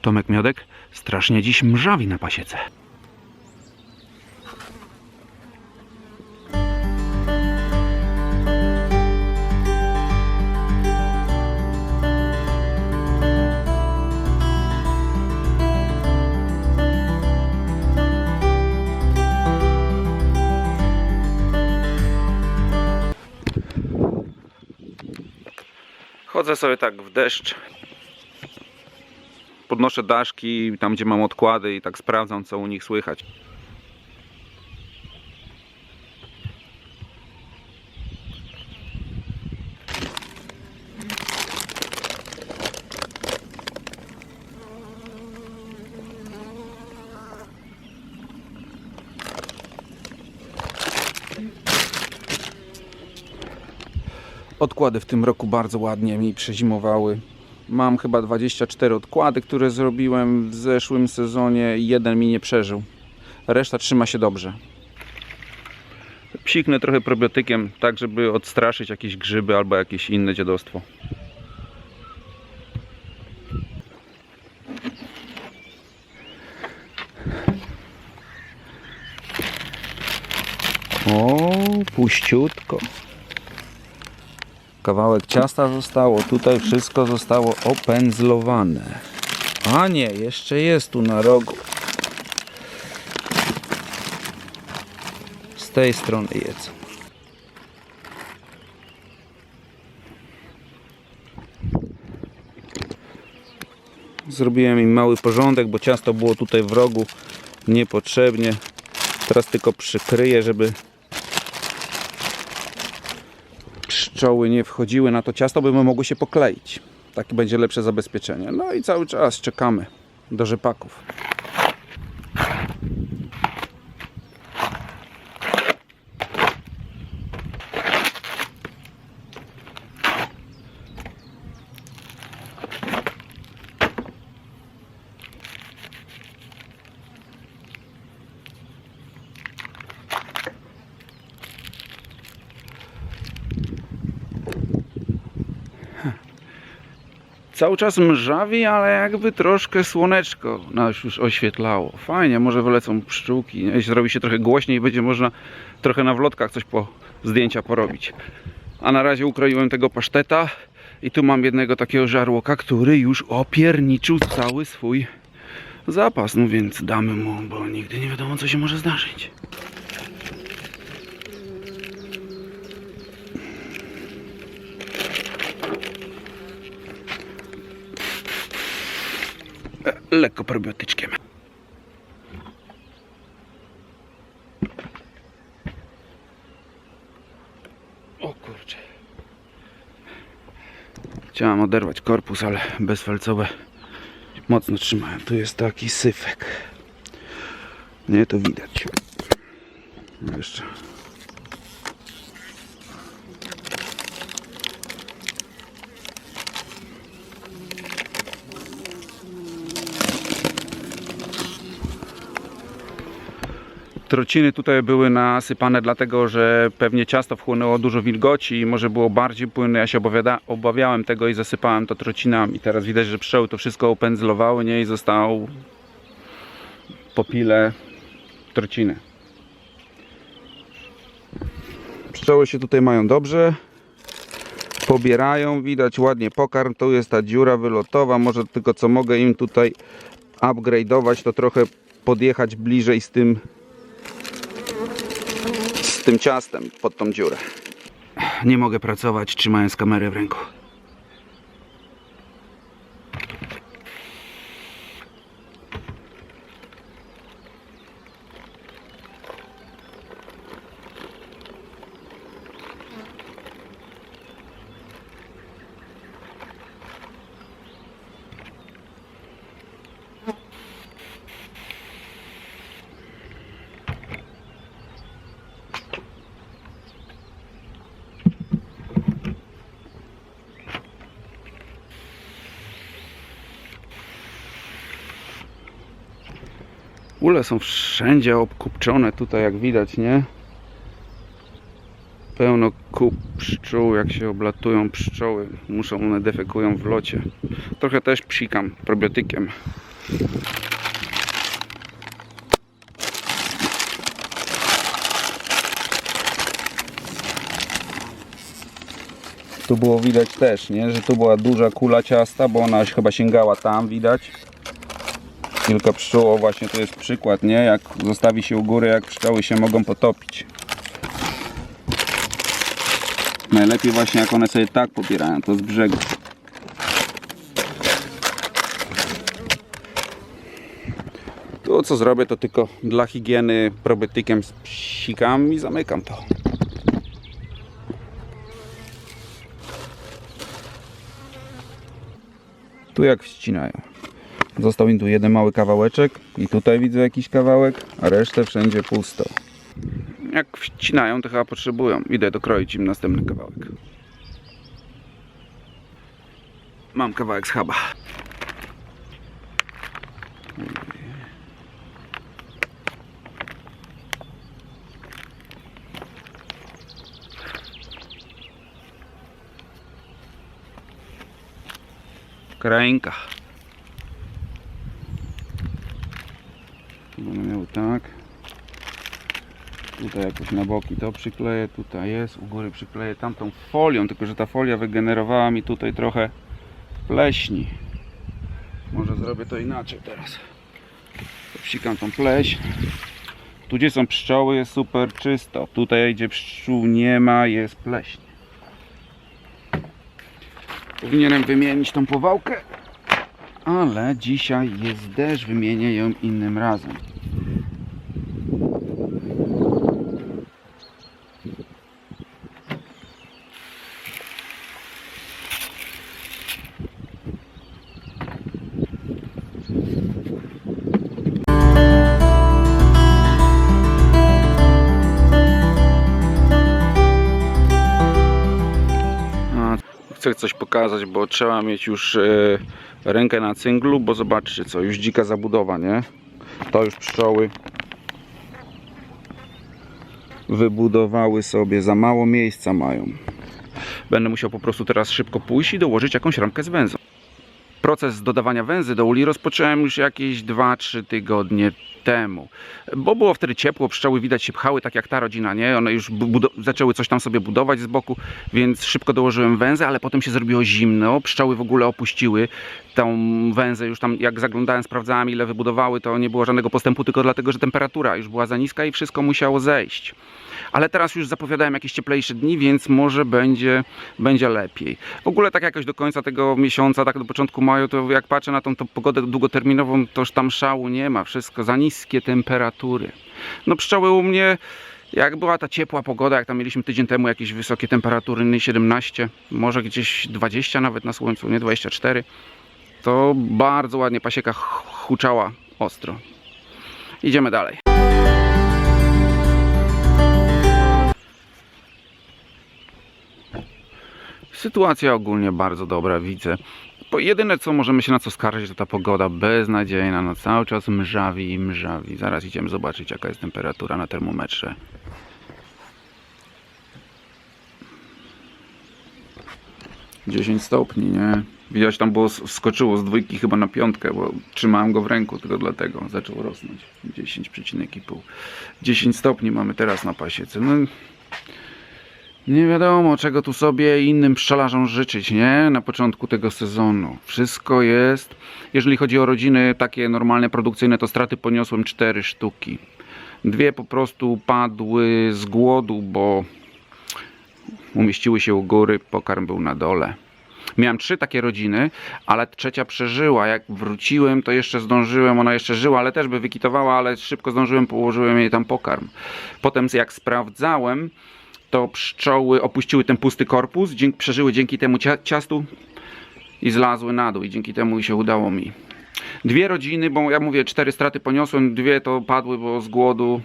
Tomek Miodek strasznie dziś mrzawi na pasiece. Chodzę sobie tak w deszcz. Podnoszę daszki tam, gdzie mam odkłady i tak sprawdzam, co u nich słychać. Odkłady w tym roku bardzo ładnie mi przezimowały. Mam chyba 24 odkłady, które zrobiłem w zeszłym sezonie. Jeden mi nie przeżył. Reszta trzyma się dobrze. Psiknę trochę probiotykiem, tak żeby odstraszyć jakieś grzyby albo jakieś inne dziadostwo. O, puściutko. Kawałek ciasta zostało, tutaj wszystko zostało opędzlowane. A nie, jeszcze jest tu na rogu. Z tej strony jedzą. Zrobiłem im mały porządek, bo ciasto było tutaj w rogu niepotrzebnie. Teraz tylko przykryję, żeby pszczoły nie wchodziły na to ciasto, by mogły się pokleić. Takie będzie lepsze zabezpieczenie. No i cały czas czekamy do rzepaków. Cały czas mrzawi, ale jakby troszkę słoneczko nas już oświetlało. Fajnie, może wylecą pszczółki. nie? Zrobi się trochę głośniej, będzie można trochę na wlotkach coś po zdjęcia porobić. A na razie ukroiłem tego paszteta i tu mam jednego takiego żarłoka, który już opierniczył cały swój zapas. No więc damy mu, bo nigdy nie wiadomo co się może zdarzyć. Lekko probiotyczkiem. O kurczę. Chciałem oderwać korpus, ale bezfalcowe mocno trzymałem. Tu jest taki syfek. Nie, to widać. Jeszcze. Trociny tutaj były nasypane dlatego, że pewnie ciasto wchłonęło dużo wilgoci i może było bardziej płynne. Ja się obawiałem tego i zasypałem to trocinami. Teraz widać, że pszczoły to wszystko opędzlowały nie? i został po pile trociny. Pszczoły się tutaj mają dobrze. Pobierają, widać ładnie pokarm. Tu jest ta dziura wylotowa. Może tylko co mogę im tutaj upgrade'ować, to trochę podjechać bliżej z tym tym ciastem pod tą dziurę. Nie mogę pracować trzymając kamerę w ręku. Ule są wszędzie obkupczone tutaj jak widać, nie? Pełno kup pszczół, jak się oblatują pszczoły. Muszą, one defekują w locie. Trochę też psikam probiotykiem. Tu było widać też, nie? że tu była duża kula ciasta, bo ona chyba sięgała tam, widać. Kilka pszczół, właśnie to jest przykład, nie? Jak zostawi się u góry, jak pszczoły się mogą potopić. Najlepiej właśnie jak one sobie tak pobierają, to z brzegu. Tu co zrobię, to tylko dla higieny probiotykiem psikam i zamykam to. Tu jak wścinają. Został im tu jeden mały kawałeczek i tutaj widzę jakiś kawałek, a resztę wszędzie pusto. Jak wcinają, to chyba potrzebują. Idę dokroić im następny kawałek. Mam kawałek schaba. Krainka. Tu będę miał tak. Tutaj jakoś na boki to przykleję, tutaj jest, u góry przykleję tamtą folią, tylko że ta folia wygenerowała mi tutaj trochę pleśni. Może zrobię to inaczej teraz. Wsikam tą pleśń. Tu gdzie są pszczoły jest super czysto. Tutaj gdzie pszczół nie ma jest pleśń. Powinienem wymienić tą powałkę, ale dzisiaj jest deszcz, wymienię ją innym razem. Chcę coś pokazać, bo trzeba mieć już e, rękę na cynglu, bo zobaczcie co, już dzika zabudowa, nie? To już pszczoły wybudowały sobie, za mało miejsca mają. Będę musiał po prostu teraz szybko pójść i dołożyć jakąś ramkę z węzą. Proces dodawania węzy do uli rozpocząłem już jakieś 2-3 tygodnie temu. Bo było wtedy ciepło, pszczoły widać się pchały, tak jak ta rodzina, nie? One już zaczęły coś tam sobie budować z boku, więc szybko dołożyłem węzę, ale potem się zrobiło zimno. Pszczoły w ogóle opuściły tą węzę, już tam jak zaglądałem, sprawdzałem ile wybudowały, to nie było żadnego postępu, tylko dlatego, że temperatura już była za niska i wszystko musiało zejść. Ale teraz już zapowiadałem jakieś cieplejsze dni, więc może będzie, będzie lepiej. W ogóle tak jakoś do końca tego miesiąca, tak do początku maju, to jak patrzę na tą, tą pogodę długoterminową, to już tam szału nie ma. Wszystko za niskie temperatury. No pszczoły u mnie, jak była ta ciepła pogoda, jak tam mieliśmy tydzień temu jakieś wysokie temperatury, nie 17, może gdzieś 20 nawet na słońcu, nie 24, to bardzo ładnie pasieka huczała ostro. Idziemy dalej. Sytuacja ogólnie bardzo dobra, widzę. Bo jedyne co możemy się na co skarżyć to ta pogoda beznadziejna, no cały czas mrzawi i mrzawi. Zaraz idziemy zobaczyć jaka jest temperatura na termometrze. Dziesięć stopni, nie? Widać tam było, wskoczyło z dwójki chyba na piątkę, bo trzymałem go w ręku tylko dlatego. Zaczął rosnąć. 10,5. 10 stopni mamy teraz na pasiece. No, nie wiadomo, czego tu sobie innym pszczelarzom życzyć, nie? Na początku tego sezonu. Wszystko jest. Jeżeli chodzi o rodziny takie normalne, produkcyjne, to straty poniosłem 4 sztuki. Dwie po prostu padły z głodu, bo umieściły się u góry, pokarm był na dole. Miałem trzy takie rodziny, ale trzecia przeżyła. Jak wróciłem, to jeszcze zdążyłem, ona jeszcze żyła, ale też by wykitowała, ale szybko zdążyłem, położyłem jej tam pokarm. Potem jak sprawdzałem, to pszczoły opuściły ten pusty korpus, dzięki, przeżyły dzięki temu cia- ciastu i zlazły na dół i dzięki temu się udało mi. Dwie rodziny, bo ja mówię, cztery straty poniosłem, dwie to padły, bo z głodu,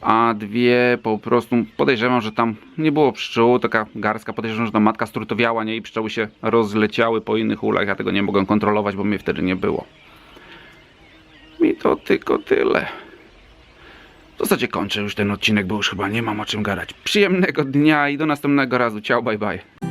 a dwie po prostu podejrzewam, że tam nie było pszczół, taka garstka, podejrzewam, że tam matka strutowiała, nie, i pszczoły się rozleciały po innych ulach, ja tego nie mogłem kontrolować, bo mnie wtedy nie było. I to tylko tyle. W zasadzie kończę już ten odcinek, bo już chyba nie mam o czym gadać. Przyjemnego dnia i do następnego razu. Ciao, bye bye.